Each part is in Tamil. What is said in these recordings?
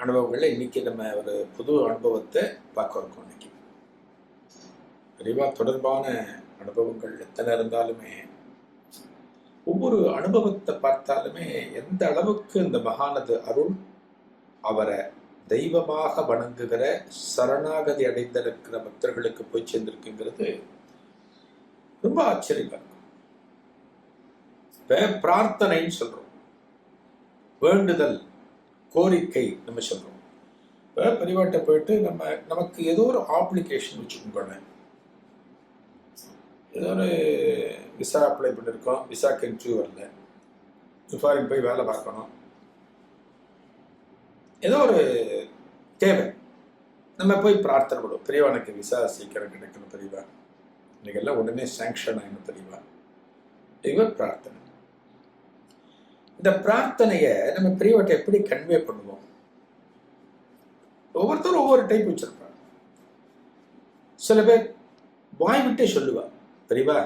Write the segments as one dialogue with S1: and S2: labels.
S1: அனுபவங்களில் இன்னைக்கு நம்ம ஒரு புது அனுபவத்தை பார்க்க இருக்கோம் இன்னைக்கு. தெளிவாக தொடர்பான அனுபவங்கள் எத்தனை இருந்தாலுமே ஒவ்வொரு அனுபவத்தை பார்த்தாலுமே எந்த அளவுக்கு இந்த மகானது அருள் அவரை தெய்வமாக வணங்குகிற சரணாகதி அடைந்திருக்கிற பக்தர்களுக்கு போய் சேர்ந்திருக்குங்கிறது ரொம்ப ஆச்சரியமா இருக்கும். இப்போ பிரார்த்தனைன்னு சொல்கிறோம் வேண்டுதல் கோரிக்கை நம்ம சொல்றோம். இப்போ பெரியவாட்ட போயிட்டு நம்ம நமக்கு ஏதோ ஒரு ஆப்ளிகேஷன் வச்சுக்கோங்க ஏதோ ஒரு விசா அப்ளை பண்ணியிருக்கோம் விசாக்கு இன்டர்வியூ வரல. ஃபாரின் போய் வேலை பார்க்கணும். ஏதோ ஒரு தேவை. நம்ம போய் பிரார்த்தனை பண்ணுவோம். பெரியவா எனக்கு விசா சீக்கிரம் கிடைக்கணும் பெரியவா இன்னைக்கெல்லாம் உடனே சேங்ஷன் ஆகணும் பெரியவா இதுவே பிரார்த்தனை. இந்த பிரார்த்தனையை நம்ம பெரியவர்கிட்ட எப்படி கன்வே பண்ணுவோம்? ஒவ்வொருத்தரும் ஒவ்வொரு டைப் வச்சிருப்பாங்க. சில பேர் வாய் விட்டே சொல்லுவா பெரியவா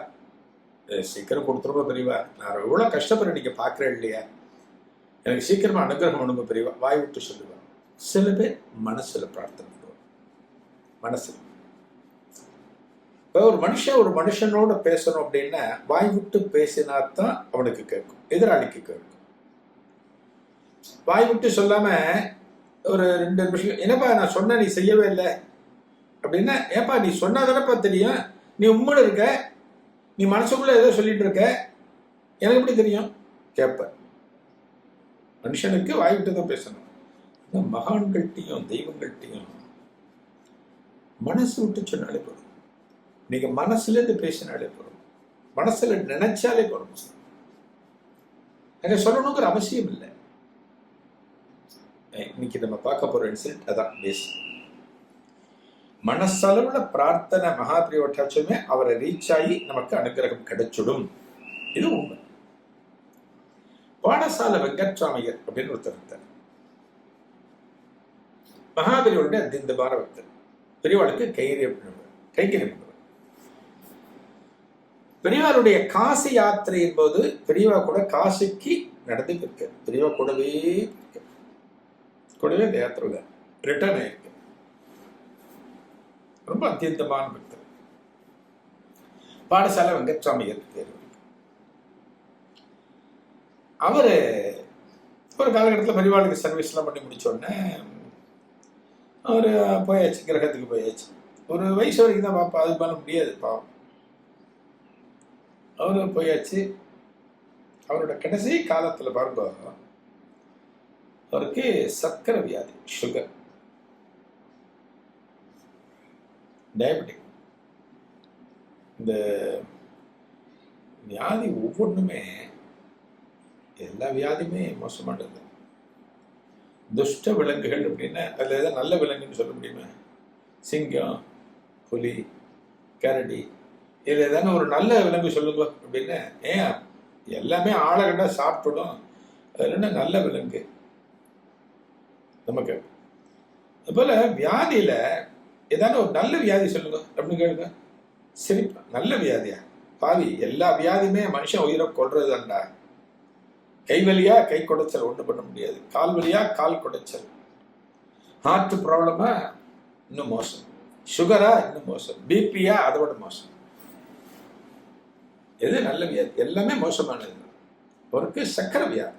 S1: சீக்கிரம் கொடுத்துருப்பா பெரியவா. நான் எவ்வளோ கஷ்டப்படுறேன் நீங்க பார்க்குறேன் இல்லையா? எனக்கு சீக்கிரமாக அனுகிரகம் அனுப்ப பெரியவா. வாய் விட்டு சொல்லுவா சில பேர் மனசில் பிரார்த்தனை பண்ணுவார் மனசில். இப்போ ஒரு மனுஷன் ஒரு மனுஷனோட பேசணும் அப்படின்னா வாய் விட்டு பேசினா தான் அவனுக்கு கேட்கும். எதிராளிக்கு கேட்கும். வாய் விட்டு சொல்லாம ஒரு ரெண்டு நிமிஷம் என்னப்பா நான் சொன்ன நீ செய்யவே இல்லை? அப்படின்னா ஏப்பா நீ சொன்னாதானப்பா தெரியும். நீ உண்மையில இருக்க. நீ மனசுக்குள்ள ஏதோ சொல்லிட்டு இருக்க. எனக்கு எப்படி தெரியும்? கேட்ப மனுஷனுக்கு வாய் விட்டு தான் பேசணும். இந்த மகான்கள்ட்டையும் தெய்வங்கள்ட்டையும் மனசு விட்டு சொன்னாலே போதும். நீங்க மனசுல இருந்து பேசினாலே போதும். மனசுல நினைச்சாலே போதும். எனக்கு சொல்லணுங்கிற அவசியம் இல்லை. இன்னைக்கு நம்ம பார்க்க போற இன்சிடென்ட் அதான் பேஸ் மனசளவுல பிரார்த்தனை மகாபிரியோட்டாச்சுமே அவரை ரீச் ஆகி நமக்கு அனுகிரகம் கிடைச்சிடும். இது உண்மை. பாடசாலை வெங்கட்ராமையர் அப்படின்னு ஒருத்தர் இருந்தார். மகாபெரியோட அத்தியந்தமான பக்தர். பெரியவாளுக்கு கைகரியம் பண்ணுவார். கைகரியம் பண்ணுவார். பெரியவாளுடைய காசி யாத்திரையின் போது பெரியவா கூட காசிக்கு நடந்து பெரியவா கூடவே கூடவே இந்த ரிட்டர்ன் ஆயிருக்கு. ரொம்ப அத்தியந்தமான பக்தர். பாடசாலை வெங்கட்சாமி தேர்வு. அவர் ஒரு காலகட்டத்தில் பரிவாளுக்கு சர்வீஸ்லாம் பண்ணி முடிச்சோடனே அவர் போயாச்சு கிரகத்துக்கு போயாச்சு. ஒரு வயசு வரைக்கும் தான் பாப்பா அது பண்ண முடியாது பாவம். அவர் போயாச்சு. அவரோட கடைசி காலத்தில் பாருங்க. அவருக்கு சர்க்கரை வியாதி சுகர் டயபெட்டிக் இந்த வியாதி ஒவ்வொன்றுமே எல்லா வியாதியுமே மோசமானது. துஷ்ட விலங்குகள் அப்படின்னா அதில் எதாவது நல்ல விலங்குன்னு சொல்ல முடியுமா? சிங்கம் புலி கரடி இதில் எதான ஒரு நல்ல விலங்கு சொல்லுங்க அப்படின்னா ஏன்? எல்லாமே ஆளை கண்டா சாப்பிடும் அதில் என்ன நல்ல விலங்கு? நமக்கு. அதுபோல வியாதியில ஏதாவது ஒரு நல்ல வியாதி சொல்லுங்க அப்படின்னு கேளுங்க. சரி நல்ல வியாதியா? பாவி எல்லா வியாதியுமே மனுஷன் உயிரை கொள்றதுதான்டா கை வழியா கை குடைச்சல் ஒன்றும் பண்ண முடியாது. கால் வழியா கால் குடைச்சல். ஹார்ட் ப்ராப்ளமா இன்னும் மோசம். சுகரா இன்னும் மோசம். பிபியா அதோட மோசம். எது நல்ல வியாதி? எல்லாமே மோசமானது. அவருக்கு சக்கரை வியாதி.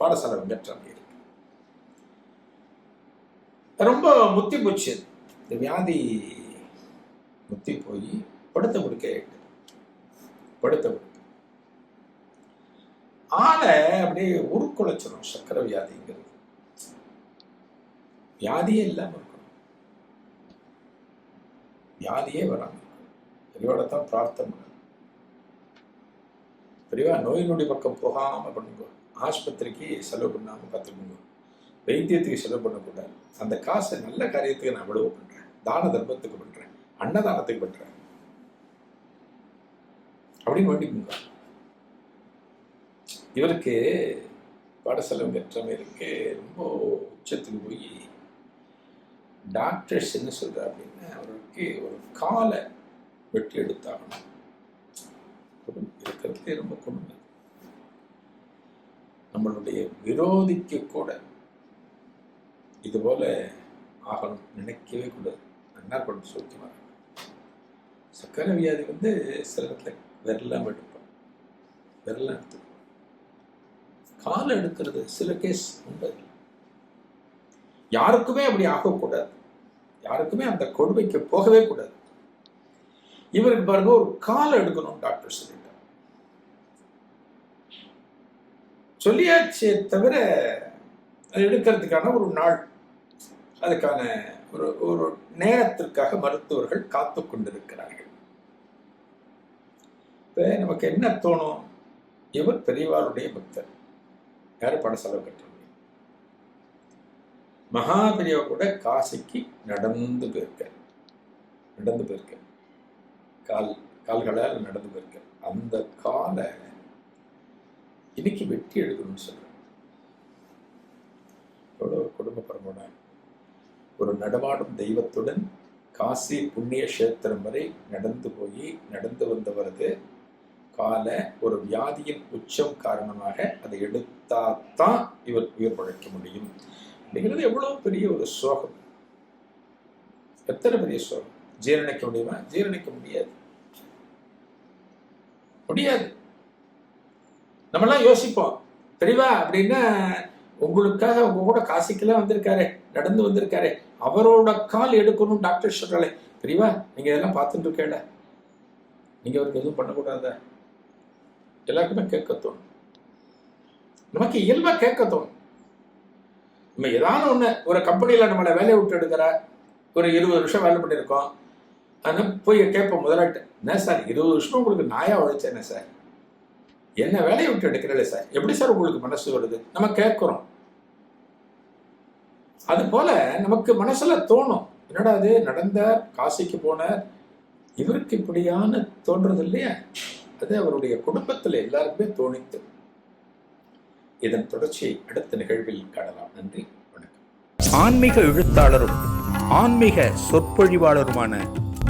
S1: பாடசாலை பெற்ற ரொம்ப முத்தி போச்சு. இந்த வியாதி முத்தி போய் படுத்த முடுக்க படுத்த முடுக்க ஆளை அப்படியே உருக்குலைச்சிடும் சக்கரை வியாதிங்கிறது. வியாதியே இல்லாம இருக்கணும். வியாதியே வராமல் பெரியவாட தான் பிரார்த்தனை பண்ணணும். பெரியவா நோய் நொடி பக்கம் போகாம பண்ணுங்க. ஆஸ்பத்திரிக்கு செலவு பண்ணாம பார்த்துக்கோங்க. வைத்தியத்துக்கு செலவு பண்ணக்கூடாது. அந்த காசை நல்ல காரியத்துக்கு நான் அவ்வளவு பண்றேன். தான தர்மத்துக்கு பண்றேன். அன்னதானத்துக்கு பண்றேன். அப்படின்னு வேண்டிக்கோங்க இவருக்கு பாடசலம் பெற்றமே ரொம்ப உச்சத்துக்கு போய் டாக்டர்ஸ் என்ன சொல்ற அப்படின்னா அவருக்கு ஒரு காலை வெட்டி எடுத்தாகணும். கொடுமை இருக்கிறதுலே ரொம்ப கொடுமை நம்மளுடைய விரோதிக்கு கூட இது போல ஆகணும் நினைக்கவே கூடாது. நல்லா கொண்டு சோக்கியமாக சக்கரை வியாதி வந்து சில இடத்துல விரலாம் எடுப்போம் விரலாம் எடுத்து காலை எடுக்கிறது சில கேஸ் உண்டு. யாருக்குமே அப்படி ஆகக்கூடாது. யாருக்குமே அந்த கொடுமைக்கு போகவே கூடாது. இவருக்கு பாருங்க ஒரு காலை எடுக்கணும் டாக்டர் சொல்லிட்டார் சொல்லியாச்சே தவிர எடுக்கிறதுக்கான ஒரு நாள் அதுக்கான ஒரு ஒரு நேரத்திற்காக மருத்துவர்கள் காத்து கொண்டிருக்கிறார்கள். இப்போ நமக்கு என்ன தோணும்? இவர் பெரியவாருடைய பக்தர். யார் பண செலவு கட்டுறது முடியும் மகா பெரியவா கூட காசிக்கு நடந்து போயிருக்க நடந்து போயிருக்க கால் கால்களால் நடந்து போயிருக்க அந்த காலை இன்னைக்கு வெட்டி எடுக்கணும்னு சொல்லுவேன் எவ்வளோ குடும்ப பரம்பரை. ஒரு நடமாடும் தெய்வத்துடன் காசி புண்ணிய கஷேத்திரம் வரை நடந்து போய் நடந்து வந்தவரது கால ஒரு வியாதியின் உச்சம் காரணமாக அதை எடுத்தாதான் இவர் உயிர் பழைக்க முடியும். அப்படிங்கிறது எவ்வளவு பெரிய ஒரு சோகம். எத்தனை பெரிய சோகம்? ஜீரணிக்க முடியுமா? ஜீரணிக்க முடியாது. முடியாது. நம்மளாம் யோசிப்போம் தெரியவா அப்படின்னா உங்களுக்காக உங்க கூட காசிக்கெல்லாம் வந்திருக்காரு நடந்து வந்திருக்காரு. அவரோட கால் எடுக்கணும் டாக்டர் சொல்றாளே. தெரியவா நீங்க இதெல்லாம் பார்த்துட்டு இருக்கேல நீங்க அவருக்கு எதுவும் பண்ணக்கூடாத? எல்லாருக்குமே கேட்க தோணும். நமக்கு இயல்பா கேட்க தோணும். நம்ம ஏதாவது ஒண்ணு ஒரு கம்பெனியில நம்மளை வேலையை விட்டு எடுக்கிற ஒரு இருபது வருஷம் வேலை பண்ணியிருக்கோம். அதனால போய் கேட்போம் முதலாட்டு என்ன சார் இருபது வருஷம் உங்களுக்கு நாயா உழைச்சேனே சார்? என்ன வேலையை விட்டு எடுக்கிறீங்களே சார்? எப்படி சார் உங்களுக்கு மனசு வருது? நம்ம கேட்குறோம். அது போல நமக்கு மனசுல தோணும். என்னடா அது நடந்த காசிக்கு போன இவருக்கு இப்படியான தோன்றது இல்லையா? அது அவருடைய குடும்பத்தில் எல்லாருக்குமே தோணித்து. இதன் தொடர்ச்சியை அடுத்த நிகழ்வில் காணலாம். நன்றி. வணக்கம்.
S2: ஆன்மீக எழுத்தாளரும் ஆன்மீக சொற்பொழிவாளருமான